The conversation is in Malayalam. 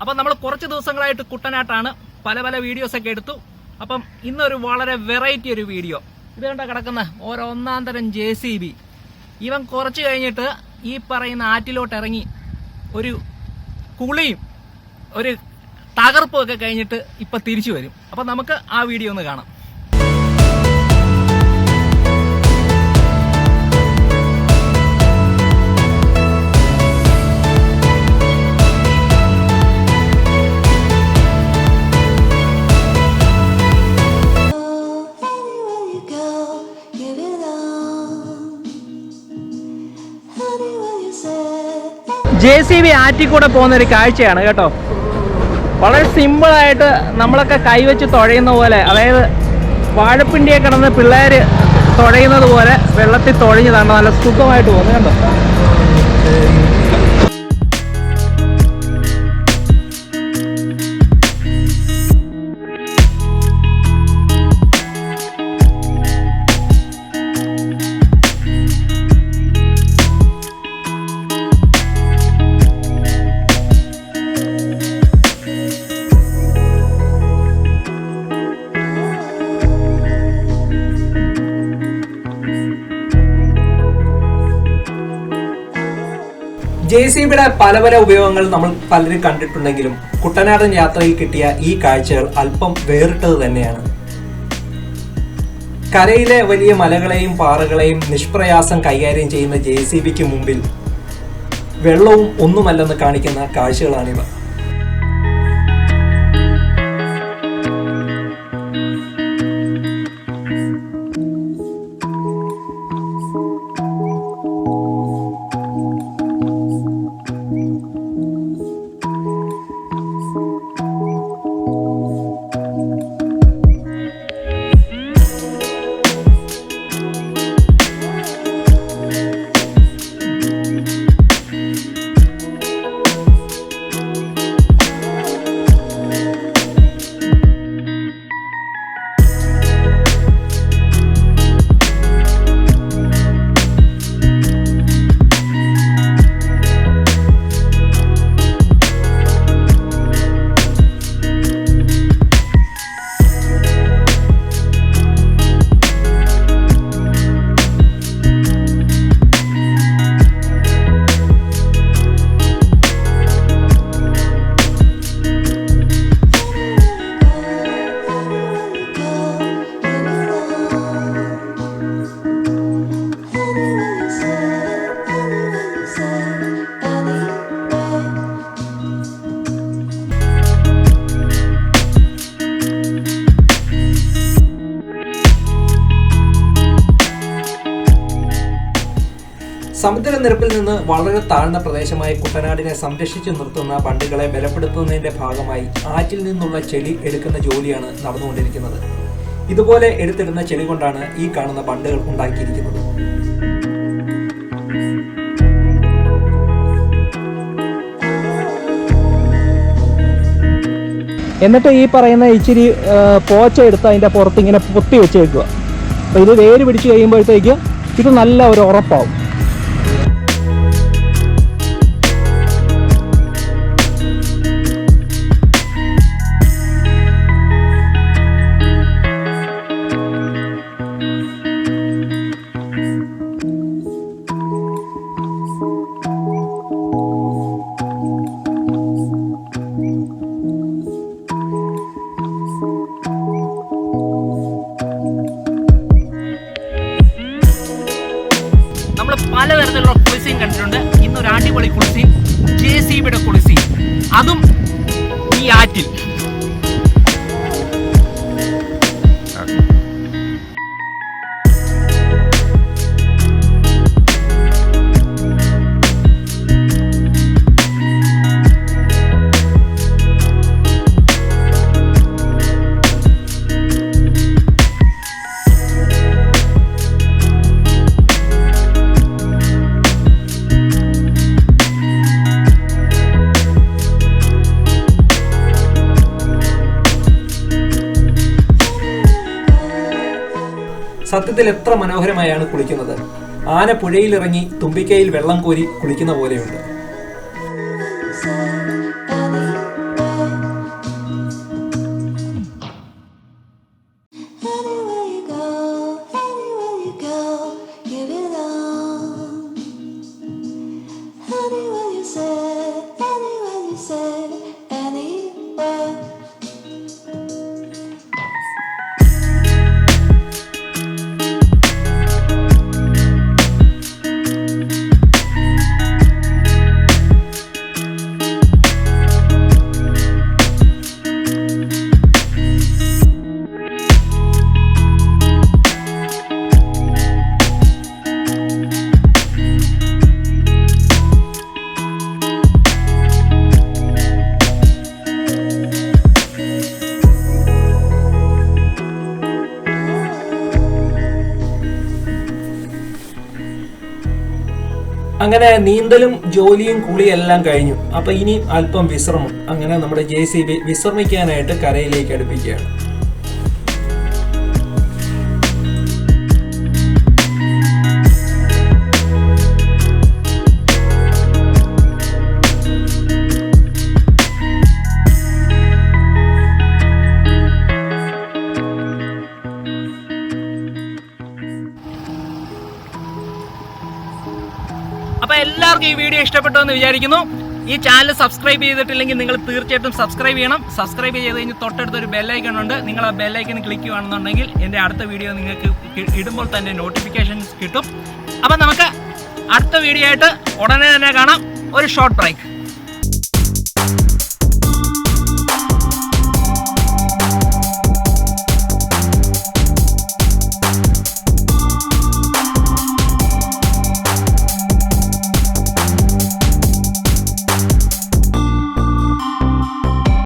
അപ്പം നമ്മൾ കുറച്ച് ദിവസങ്ങളായിട്ട് കുട്ടനാട്ടാണ്. പല പല വീഡിയോസൊക്കെ എടുത്തു. അപ്പം ഇന്നൊരു വളരെ വെറൈറ്റി ഒരു വീഡിയോ ഇത് കണ്ട കിടക്കുന്ന? ഓരോ ഒന്നാം തരം ജെ സി ബി ഇവൻ കുറച്ച് കഴിഞ്ഞിട്ട് ഈ പറയുന്ന ആറ്റിലോട്ട് ഇറങ്ങി ഒരു കുളിയും ഒരു തകർപ്പും ഒക്കെ കഴിഞ്ഞിട്ട് ഇപ്പം തിരിച്ചു വരും. അപ്പം നമുക്ക് ആ വീഡിയോ ഒന്ന് കാണാം. ജെ സി ബി കൂടെ പോകുന്ന ഒരു കാഴ്ചയാണ് കേട്ടോ. വളരെ സിമ്പിളായിട്ട് നമ്മളൊക്കെ കൈവച്ച് തുഴയുന്ന പോലെ അതായത് വാഴപ്പിണ്ടിയെ കിടന്ന് പിള്ളേർ തുഴയുന്നത് പോലെ വെള്ളത്തിൽ തുഴഞ്ഞതാണ്. നല്ല സുഖമായിട്ട് പോകുന്നത് കണ്ടോ? ജെ സി ബിയുടെ പല പല ഉപയോഗങ്ങൾ നമ്മൾ പലരും കണ്ടിട്ടുണ്ടെങ്കിലും കുട്ടനാടൻ യാത്രയിൽ കിട്ടിയ ഈ കാഴ്ചകൾ അല്പം വേറിട്ടത് തന്നെയാണ്. കരയിലെ വലിയ മലകളെയും പാറകളെയും നിഷ്പ്രയാസം കൈകാര്യം ചെയ്യുന്ന ജെ സി ബിക്ക് മുമ്പിൽ വെള്ളവും ഒന്നുമല്ലെന്ന് കാണിക്കുന്ന കാഴ്ചകളാണിവ. സമുദ്രനിരപ്പിൽ നിന്ന് വളരെ താഴ്ന്ന പ്രദേശമായ കുട്ടനാടിനെ സംരക്ഷിച്ചു നിർത്തുന്ന പണ്ടുകളെ ബലപ്പെടുത്തുന്നതിന്റെ ഭാഗമായി ആറ്റിൽ നിന്നുള്ള ചെളി എടുക്കുന്ന ജോലിയാണ് നടന്നുകൊണ്ടിരിക്കുന്നത്. ഇതുപോലെ എടുത്തിടുന്ന ചെളി കൊണ്ടാണ് ഈ കാണുന്ന ബണ്ടുകൾ ഉണ്ടാക്കിയിരിക്കുന്നത്. എന്നിട്ട് ഈ പറയുന്ന ഇച്ചിരി പോച്ച എടുത്ത് അതിന്റെ പുറത്ത് ഇങ്ങനെ പൊത്തി വെച്ചേക്കുക. അപ്പോൾ ഇത് വേര് പിടിച്ച് കഴിയുമ്പോഴത്തേക്ക് ഇത് നല്ല ഒരു ഉറപ്പാവും. പലതരത്തിലുള്ള കുളിസീൻ കണ്ടിട്ടുണ്ട്. ഇന്നൊരു അടിപൊളി കുളിസീൻ ജെ സി ബിയുടെ കുളിസീൻ. അതും ഈ ആറ്റിൽ. സത്യത്തിൽ എത്ര മനോഹരമായാണ് കുളിക്കുന്നത്. ആന പുഴയിലിറങ്ങി തുമ്പിക്കൈയിൽ വെള്ളം കോരി കുളിക്കുന്ന പോലെയുണ്ട്. അങ്ങനെ നീന്തലും ജോലിയും കുളിയും എല്ലാം കഴിഞ്ഞു. അപ്പൊ ഇനി അല്പം വിശ്രമം. അങ്ങനെ നമ്മുടെ ജെ സി ബി വിശ്രമിക്കാനായിട്ട് കരയിലേക്ക് അടുപ്പിക്കുകയാണ്. എല്ലാവർക്കും ഈ വീഡിയോ ഇഷ്ടപ്പെട്ടു എന്ന് വിചാരിക്കുന്നു. ഈ ചാനൽ സബ്സ്ക്രൈബ് ചെയ്തിട്ടില്ലെങ്കിൽ നിങ്ങൾ തീർച്ചയായിട്ടും സബ്സ്ക്രൈബ് ചെയ്യണം. സബ്സ്ക്രൈബ് ചെയ്ത് കഴിഞ്ഞ് തൊട്ടടുത്ത് ഒരു ബെല്ലൈക്കൺ ഉണ്ട്. നിങ്ങൾ ആ ബെല്ലൈക്കൺ ക്ലിക്ക് ചെയ്യുകയാണെന്നുണ്ടെങ്കിൽ എന്റെ അടുത്ത വീഡിയോ നിങ്ങൾക്ക് ഇടുമ്പോൾ തന്നെ നോട്ടിഫിക്കേഷൻസ് കിട്ടും. അപ്പം നമുക്ക് അടുത്ത വീഡിയോ ആയിട്ട് ഉടനെ തന്നെ കാണാം. ഒരു ഷോർട്ട് ബ്രേക്ക്